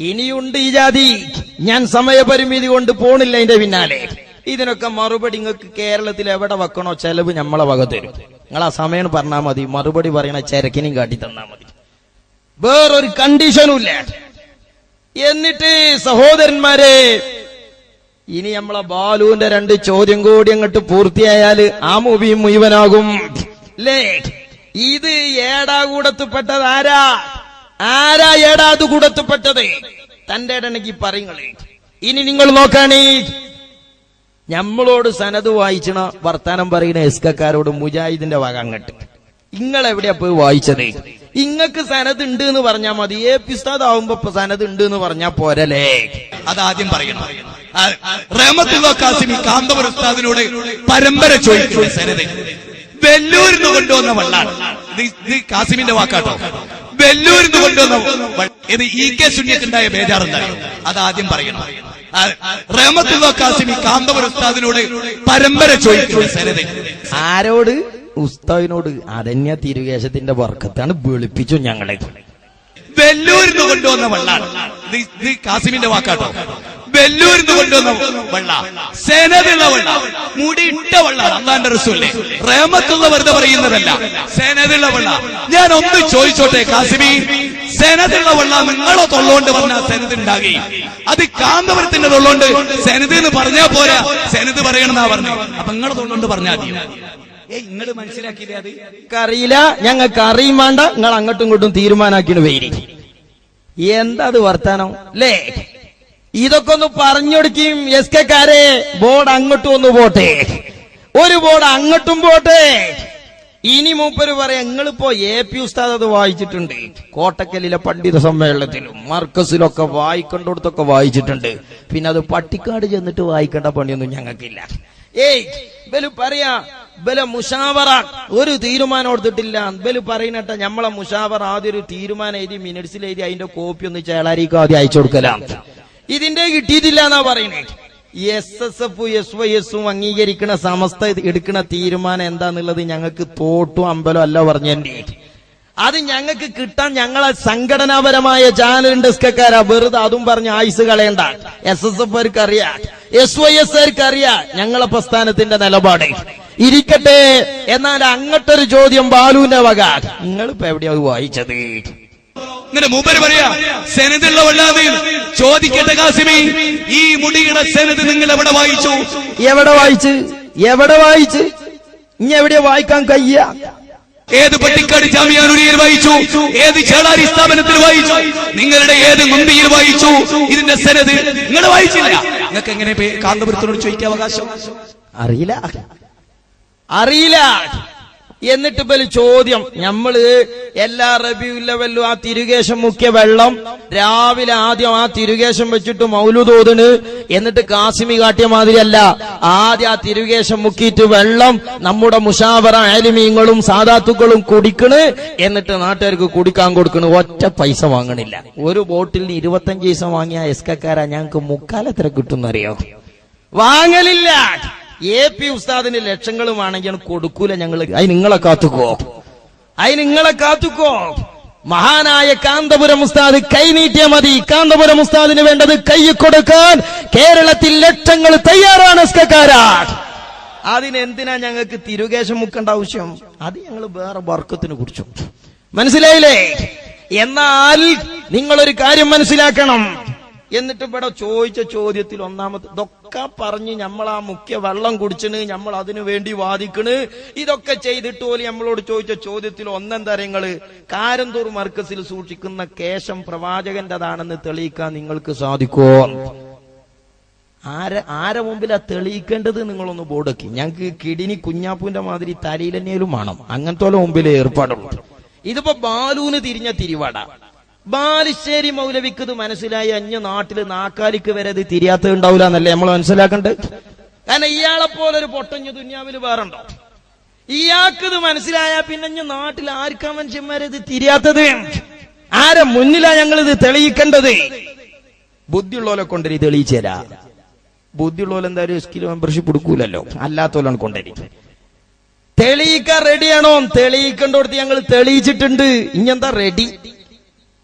ഇനിയുണ്ട് ഈ ജാതി. ഞാൻ സമയപരിമിതി കൊണ്ട് പോണില്ല അതിന്റെ പിന്നാലെ. ഇതിനൊക്കെ മറുപടി നിങ്ങൾക്ക് കേരളത്തിൽ എവിടെ വെക്കണോ ചെലവ് നമ്മളെ വക തരും. നിങ്ങൾ ആ സമയം പറഞ്ഞാൽ മതി. മറുപടി പറയണ ചരക്കിനും കാട്ടി തന്നാ മതി. വേറൊരു കണ്ടീഷനും ഇല്ല. എന്നിട്ട് സഹോദരന്മാരെ ഇനി നമ്മളെ ബാലുവിന്റെ രണ്ട് ചോദ്യം കൂടി അങ്ങോട്ട് പൂർത്തിയായാൽ ആ മൂവിയും മുഴുവനാകും. ലേ ഇത് ഏടാകൂടത്തിൽപ്പെട്ടത് ആരാ ഏടാത് കൂടത്തുപ്പെട്ടത് തന്റെ ഇടനക്ക് പറയുങ്ങളെ ഇനി നിങ്ങൾ നോക്കാണേ. നമ്മളോട് സനത് വായിച്ചണ വർത്താനം പറയുന്ന എസ്കക്കാരോട് മുജാഹിദിന്റെ വക അങ്ങട്ട്. നിങ്ങൾ എവിടെയാ പോയി വായിച്ചത്? ഇങ്ങക്ക് സനത് ഉണ്ട് എന്ന് പറഞ്ഞാ മതി. ഏ പിസ്താദ് ആവുമ്പോ ഇപ്പൊ സനത് ഉണ്ട് എന്ന് പറഞ്ഞാ പോരല്ലേ? അതാദ്യം പറയണം. റഹമത്തുള്ള കാസിമി ഉസ്താദിനോട് പരമ്പര ചോദിക്കുന്നു സനത്. വെല്ലൂരിന്ന് കൊണ്ടുവന്ന വെള്ളാണ്. ഇത് കാസിമിന്റെ വാക്കാട്ടോ. വെല്ലൂരിന്ന് നിന്ന് കൊണ്ടുവന്നു. ഇത് ഇ കെ സുനിയക്കുണ്ടായ ബേജാറുണ്ടായി. അത് ആദ്യം പറയണം റഹ്മത്തുള്ള കാസിമി കാന്തപുര ഉസ്താദിനോട് പരമ്പര ചോദിക്കുന്നു. ആരോട്? ഉസ്താവിനോട് അതന്യ തിരുകേശത്തിന്റെ വർക്കത്താണ് വിളിപ്പിച്ചു ഞങ്ങളെ. വെല്ലൂരിന്ന് കൊണ്ടുവന്ന വെള്ളാണ്. ഇത് കാസിമിന്റെ വാക്കാട്ടോ. വെല്ലൂരിന്ന് കൊണ്ടുവന്ന. വെള്ള. സേനതുള്ള വെള്ള. മുടിയിട്ട വെള്ള. അള്ളാന്റെ റസൂല്ലേ റേമത്തുള്ള വെറുതെ പറയുന്നതല്ല. സേനതുള്ള വെള്ള. ഞാൻ ഒന്ന് ചോദിച്ചോട്ടെ കാസിമി? സേനതുള്ള വെള്ള നിങ്ങളോ തൊള്ളോണ്ട് പറഞ്ഞ സേനത് ഉണ്ടാകി അത് കാന്തപുരത്തിന്റെ തൊള്ളോണ്ട് സേനത് എന്ന് പറഞ്ഞാ പോരാ. സേനത് പറയണമെന്നാ പറഞ്ഞു അപ്പൊ നിങ്ങളെ തൊള്ളോണ്ട് പറഞ്ഞാൽ മതി ഏയ് നിങ്ങൾ മനസ്സിലാക്കിയില്ലേ അത്? അറിയില്ല ഞങ്ങൾക്ക് അറിയും വേണ്ട. നിങ്ങൾ അങ്ങോട്ടും ഇങ്ങോട്ടും തീരുമാനാക്കിയിട്ട് പേര് എന്താ അത് വർത്താനം? ലേ ഇതൊക്കെ ഒന്ന് പറഞ്ഞൊടുക്കും എസ് കെക്കാരെ ബോർഡ് അങ്ങോട്ടും ഒന്ന് പോട്ടെ. ഒരു ബോർഡ് അങ്ങോട്ടും പോട്ടെ. ഇനി മൂപ്പര് പറയാം നിങ്ങളിപ്പോ എ പി ഉസ്താദ് അത് വായിച്ചിട്ടുണ്ട്. കോട്ടക്കലിലെ പണ്ഡിത സമ്മേളനത്തിലും മർക്കസിലൊക്കെ വായിക്കണ്ടടുത്തൊക്കെ വായിച്ചിട്ടുണ്ട്. പിന്നെ അത് പട്ടിക്കാട് ചെന്നിട്ട് വായിക്കേണ്ട പണിയൊന്നും ഞങ്ങൾക്കില്ല. ഏയ് ബലു പറയാ ബല മുഷാവറ ഒരു തീരുമാനം എടുത്തിട്ടില്ല. ബലു പറയുന്നട്ട ഞമ്മളെ മുഷാവറ ആദ്യം ഒരു തീരുമാനം എഴുതി മിനിറ്റ്സിൽ എഴുതി അതിന്റെ കോപ്പി ഒന്ന് ചേളാരിക്കും ആദ്യം അയച്ചു കൊടുക്കലാം. ഇതിന്റെ കിട്ടിയിട്ടില്ല എന്നാ പറയുന്നത്. S S F S Y എസും അംഗീകരിക്കുന്ന സമസ്ത എടുക്കുന്ന തീരുമാനം എന്താന്നുള്ളത് ഞങ്ങൾക്ക് തോട്ടും അമ്പലം അല്ല പറഞ്ഞേ അത് ഞങ്ങൾക്ക് കിട്ടാൻ ഞങ്ങളെ സംഘടനാപരമായ ചാനൽ ഡെസ്കക്കാരാ വെറുതെ അതും പറഞ്ഞ് ആയുസ് കളയണ്ട. എസ് എസ് എഫ് അറിയാം എസ് വൈ എസ് അറിയാം ഞങ്ങളെ പ്രസ്ഥാനത്തിന്റെ നിലപാട്. ഇരിക്കട്ടെ. എന്നാൽ അങ്ങട്ടൊരു ചോദ്യം ബാലുവിന്റെ വക. നിങ്ങളിപ്പോ എവിടെയാ വായിച്ചത്? ഇങ്ങനെ മൂപ്പര് പറയാ സെനതുള്ള വല്ലാതെ ചോദിക്കട്ടെ കാസിമി ഈ മുടിയുടെ സെനത് നിങ്ങൾ എവിടെ വായിച്ചു? എവിടെ വായിച്ച്? എവിടെ വായിച്ച്? ഇനി എവിടെ വായിക്കാൻ കയ്യ ഏത് പട്ടിക്കാട് ജാമ്യാനുരിയിൽ വായിച്ചു? ഏത് ചേളാരി സ്ഥാപനത്തിൽ വായിച്ചു? നിങ്ങളുടെ ഏത് മുന്തിയിൽ വായിച്ചു? ഇതിന്റെ സെനത് നിങ്ങൾ വായിച്ചില്ല. നിങ്ങൾക്ക് എങ്ങനെ കാന്തപുരത്തോട് കാന്തപുരത്തിനോട് ചോദിക്കാൻ അവകാശം? അറിയില്ല. അറിയില്ല. എന്നിട്ട് ഇപ്പൊ ചോദ്യം. നമ്മൾ എല്ലാ റബിയു ലെവലിലും ആ തിരുകേശം മുക്കിയ വെള്ളം രാവിലെ ആദ്യം ആ തിരുകേശം വെച്ചിട്ട് മൗലു തോതിന് എന്നിട്ട് കാസിമി കാട്ടിയ മാതിരിയല്ല. ആദ്യം ആ തിരുകേശം മുക്കിയിട്ട് വെള്ളം നമ്മുടെ മുഷാവറ ആലിമീങ്ങളും സാധാത്തുക്കളും കുടിക്കണ്. എന്നിട്ട് നാട്ടുകാർക്ക് കുടിക്കാൻ കൊടുക്കണ്. ഒറ്റ പൈസ വാങ്ങണില്ല. ഒരു ബോട്ടിലിന് ഇരുപത്തഞ്ച് പൈസ വാങ്ങിയ എസ്കക്കാരാ ഞങ്ങൾക്ക് മുക്കാലെത്ര കിട്ടുന്നറിയോ? വാങ്ങലില്ല. എ പി ഉസ്താദിന് ലക്ഷങ്ങളുമാണെങ്കിൽ കൊടുക്കൂല ഞങ്ങൾ അത് നിങ്ങളെ കാത്തുക്കോ. അത് നിങ്ങളെ കാത്തുക്കോ. മഹാനായ കാന്തപുരം ഉസ്താദ് കൈ നീട്ടിയ മതി. കാന്തപുരം ഉസ്താദിന് വേണ്ടത് കൈ കൊടുക്കാൻ കേരളത്തിൽ ലക്ഷങ്ങൾ തയ്യാറാണ് അതിനെന്തിനാ ഞങ്ങൾക്ക് തിരുകേശം മുക്കേണ്ട ആവശ്യം? അത് ഞങ്ങൾ വേറെ വർക്കത്തിന് കുറിച്ചു. മനസ്സിലായില്ലേ? എന്നാൽ നിങ്ങളൊരു കാര്യം മനസ്സിലാക്കണം. എന്നിട്ട് ഇവിടെ ചോദിച്ച ചോദ്യത്തിൽ ഒന്നാമത് ഇതൊക്കെ പറഞ്ഞ് നമ്മൾ ആ മുഖ്യ വെള്ളം കുടിച്ചിന് നമ്മൾ അതിനു വേണ്ടി വാദിക്കണ്. ഇതൊക്കെ ചെയ്തിട്ട് പോലും നമ്മളോട് ചോദിച്ച ചോദ്യത്തിൽ ഒന്നെന്താ നിങ്ങൾ കാരന്തൂർ മർക്കസിൽ സൂക്ഷിക്കുന്ന കേശം പ്രവാചകന്റേതാണെന്ന് തെളിയിക്കാൻ നിങ്ങൾക്ക് സാധിക്കോ ആരെ ആരെ മുമ്പിലാ തെളിയിക്കേണ്ടത് നിങ്ങളൊന്ന് ബോർഡക്കി ഞങ്ങൾക്ക് കിടിനി കുഞ്ഞാപ്പൂന്റെ മാതിരി തലയിലെന്നേലും വേണം. അങ്ങനത്തെ മുമ്പിൽ ഏർപ്പാടുള്ളൂ. ഇതിപ്പോ ബാലൂന് തിരിഞ്ഞ തിരിവാട. ബാലുശ്ശേരി മൗലവിക്ക് ഇത് മനസ്സിലായി അഞ്ഞ നാട്ടിൽ നാക്കാലിക്ക് വരെ ഇത് തിരിയാത്തത് ഉണ്ടാവില്ല എന്നല്ലേ നമ്മൾ മനസ്സിലാക്കണ്ട്? കാരണം ഇയാളെ പോലെ ഒരു പൊട്ടഞ്ഞ ദുന്യാവിൽ വേറുണ്ടോ? ഇയാൾക്ക് ഇത് മനസ്സിലായ പിന്നെ നാട്ടിൽ ആർക്കാ മനുഷ്യന്മാരെ ഇത് തിരിയാത്തത്? ആരെ മുന്നിലാ ഞങ്ങൾ ഇത് തെളിയിക്കേണ്ടത്? ബുദ്ധിയുള്ളവരെ കൊണ്ടുവരി തെളിയിച്ചു തരാ. ബുദ്ധിയുള്ളവരെ എന്തായാലും സ്കിൽ മെമ്പർഷിപ്പ് കൊടുക്കൂലല്ലോ. അല്ലാത്തവരാണ് കൊണ്ടുവരി തെളിയിക്കാൻ റെഡിയാണോ തെളിയിക്കേണ്ടോടത്ത് ഞങ്ങൾ തെളിയിച്ചിട്ടുണ്ട്. ഇനി എന്താ റെഡി